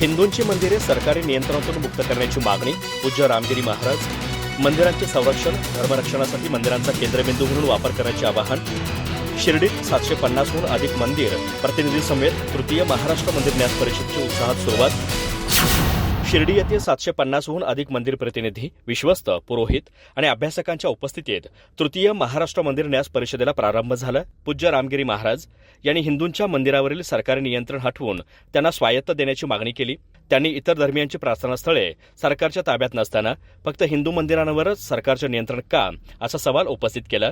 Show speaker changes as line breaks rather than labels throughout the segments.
हिंदूंची मंदिरे सरकारी नियंत्रणातून मुक्त करण्याची मागणी पूज्य रामगिरी महाराज मंदिरांचे संरक्षण धर्मरक्षणासाठी मंदिरांचा केंद्रबिंदू म्हणून वापर करण्याचे आवाहन शिर्डीत सातशे पन्नासहून अधिक मंदिर प्रतिनिधी समेत तृतीय महाराष्ट्र मंदिर न्यास परिषदेची उत्साहात सुरुवात शिर्डी येथे सातशे पन्नासहून अधिक मंदिर प्रतिनिधी विश्वस्त पुरोहित आणि अभ्यासकांच्या उपस्थितीत तृतीय महाराष्ट्र मंदिर न्यास परिषदेला प्रारंभ झाला. पूज्य रामगिरी महाराज यांनी हिंदूंच्या मंदिरावरील सरकारी नियंत्रण हटवून त्यांना स्वायत्त देण्याची मागणी केली. त्यांनी इतर धर्मियांची प्रार्थनास्थळे सरकारच्या ताब्यात नसताना फक्त हिंदू मंदिरांवरच सरकारचे नियंत्रण का असा सवाल उपस्थित केला.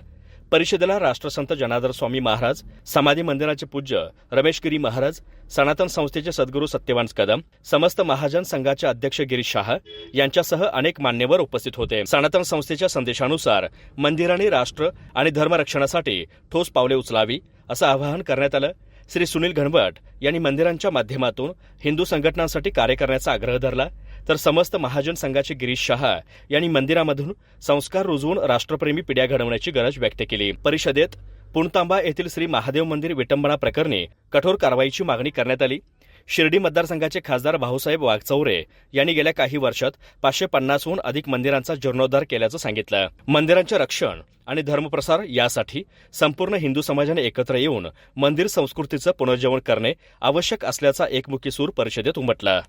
परिषदेला राष्ट्रसंत जनार्दन स्वामी महाराज समाधी मंदिराचे पूज्य रमेश गिरी महाराज सनातन संस्थेचे सद्गुरू सत्यवान कदम समस्त महाजन संघाचे अध्यक्ष गिरीश शाह यांच्यासह अनेक मान्यवर उपस्थित होते. सनातन संस्थेच्या संदेशानुसार मंदिरांनी राष्ट्र आणि धर्मरक्षणासाठी ठोस पावले उचलावी असं आवाहन करण्यात आलं. श्री सुनील घनवट यांनी मंदिरांच्या माध्यमातून हिंदू संघटनांसाठी कार्य करण्याचा आग्रह धरला. तर समस्त महाजन संघाचे गिरीश शहा यांनी मंदिरामधून संस्कार रुजवून राष्ट्रप्रेमी पिढ्या घडवण्याची गरज व्यक्त केली. परिषदेत पुणतांबा येथील श्री महादेव मंदिर विटंबना प्रकरणी कठोर कारवाईची मागणी करण्यात आली. शिर्डी मतदारसंघाचे खासदार भाऊसाहेब वाघचौरे यांनी गेल्या काही वर्षात पाचशे पन्नासहून अधिक मंदिरांचा जीर्णोद्धार केल्याचं सांगितलं. मंदिरांचे रक्षण आणि धर्मप्रसार यासाठी संपूर्ण हिंदू समाजाने एकत्र येऊन मंदिर संस्कृतीचं पुनर्जीवन करणे आवश्यक असल्याचा एकमुखी सूर परिषदेत उमटला.